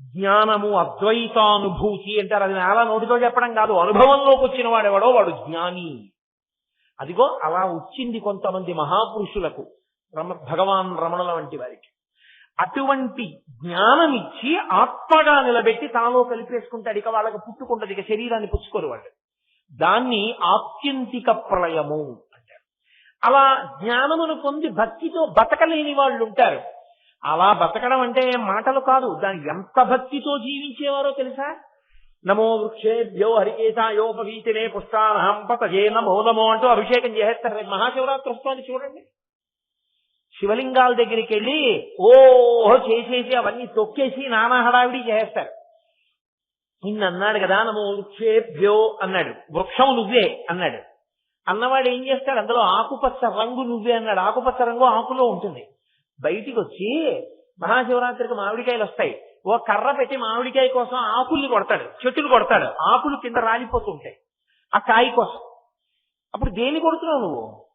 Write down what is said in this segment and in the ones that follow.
జ్ఞానము అద్వైతానుభూతి అంటారు. అది నేల నోటితో చెప్పడం కాదు. అనుభవంలోకి వచ్చిన వాడెవడో వాడు జ్ఞాని. అదిగో అలా వచ్చింది కొంతమంది మహాపురుషులకు రమ భగవాన్ రమణుల వంటి వారికి. అటువంటి జ్ఞానం ఇచ్చి ఆత్మగా నిలబెట్టి తాలో కలిపేసుకుంటాడు. ఇక వాళ్ళకి పుట్టుకుంటది. ఇక శరీరాన్ని పుచ్చుకోరు వాళ్ళు. దాన్ని ఆత్యంతిక ప్రళయము అంటారు. అలా జ్ఞానమును పొంది భక్తితో బతకలేని వాళ్ళు ఉంటారు. అలా బతకడం అంటే మాటలు కాదు. దాని ఎంత భక్తితో జీవించేవారో తెలుసా? నమో వృక్షేభ్యో హరికేశాయోపవీతినే పుష్పానహం పతజే నమో నమో అంటూ అభిషేకం చేసేస్తారు. రేపు మహాశివరాత్రి వస్తుంది చూడండి. శివలింగాల దగ్గరికి వెళ్ళి ఓహో చేసేసి అవన్నీ తొక్కేసి నానా హడావిడి చేస్తారు నిన్న అన్నాడు కదా నమో వృక్షేభ్యో అన్నాడు. వృక్షం నువ్వే అన్నాడు. అన్నవాడు ఏం చేస్తాడు? అందులో ఆకుపచ్చ రంగు నువ్వే అన్నాడు. ఆకుపచ్చ రంగు ఆకులో ఉంటుంది. బయటికి వచ్చి మహాశివరాత్రికి మామిడికాయలు వస్తాయి. ఓ కర్ర పెట్టి మామిడికాయ కోసం ఆకుల్ని కొడతాడు చెట్టులు కొడతాడు. ఆకులు కింద రాలిపోతుంటాయి ఆ కాయ కోసం. అప్పుడు దేని కొడుతున్నావు నువ్వు?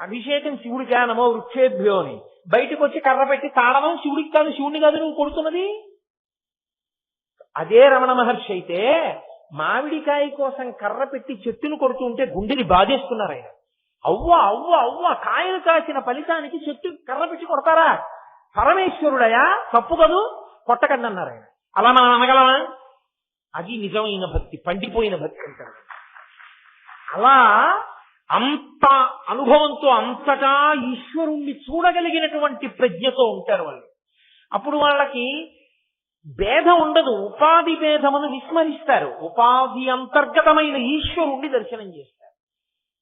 అభిషేకం శివుడికి నమో వృక్షేభ్యో అని. బయటకు వచ్చి కర్ర పెట్టి తాడడం శివుడికి కాదు శివుడిని కాదు నువ్వు కొడుతున్నది? అదే రమణ మహర్షి అయితే మామిడికాయ కోసం కర్ర పెట్టి చెట్టును కొడుతూ ఉంటే గుండెని బాధేస్తున్నారు ఆయన. అవ్వ అవ్వ అవ్వ కాయలు కాసిన ఫలితానికి చెట్టు కర్ర పెట్టి కొడతారా? పరమేశ్వరుడయా? తప్పు కదూ? కొట్టకండి అన్నారు ఆయన. అలా మనం అనగలమా? అది నిజమైన భక్తి పండిపోయిన భక్తి అంటారు. అలా అంత అనుభవంతో అంతటా ఈశ్వరుణ్ణి చూడగలిగినటువంటి ప్రజ్ఞతో ఉంటారు వాళ్ళు. అప్పుడు వాళ్ళకి భేదం ఉండదు ఉపాధి భేదమును విస్మరిస్తారు. ఉపాధి అంతర్గతమైన ఈశ్వరుణ్ణి దర్శనం చేస్తారు.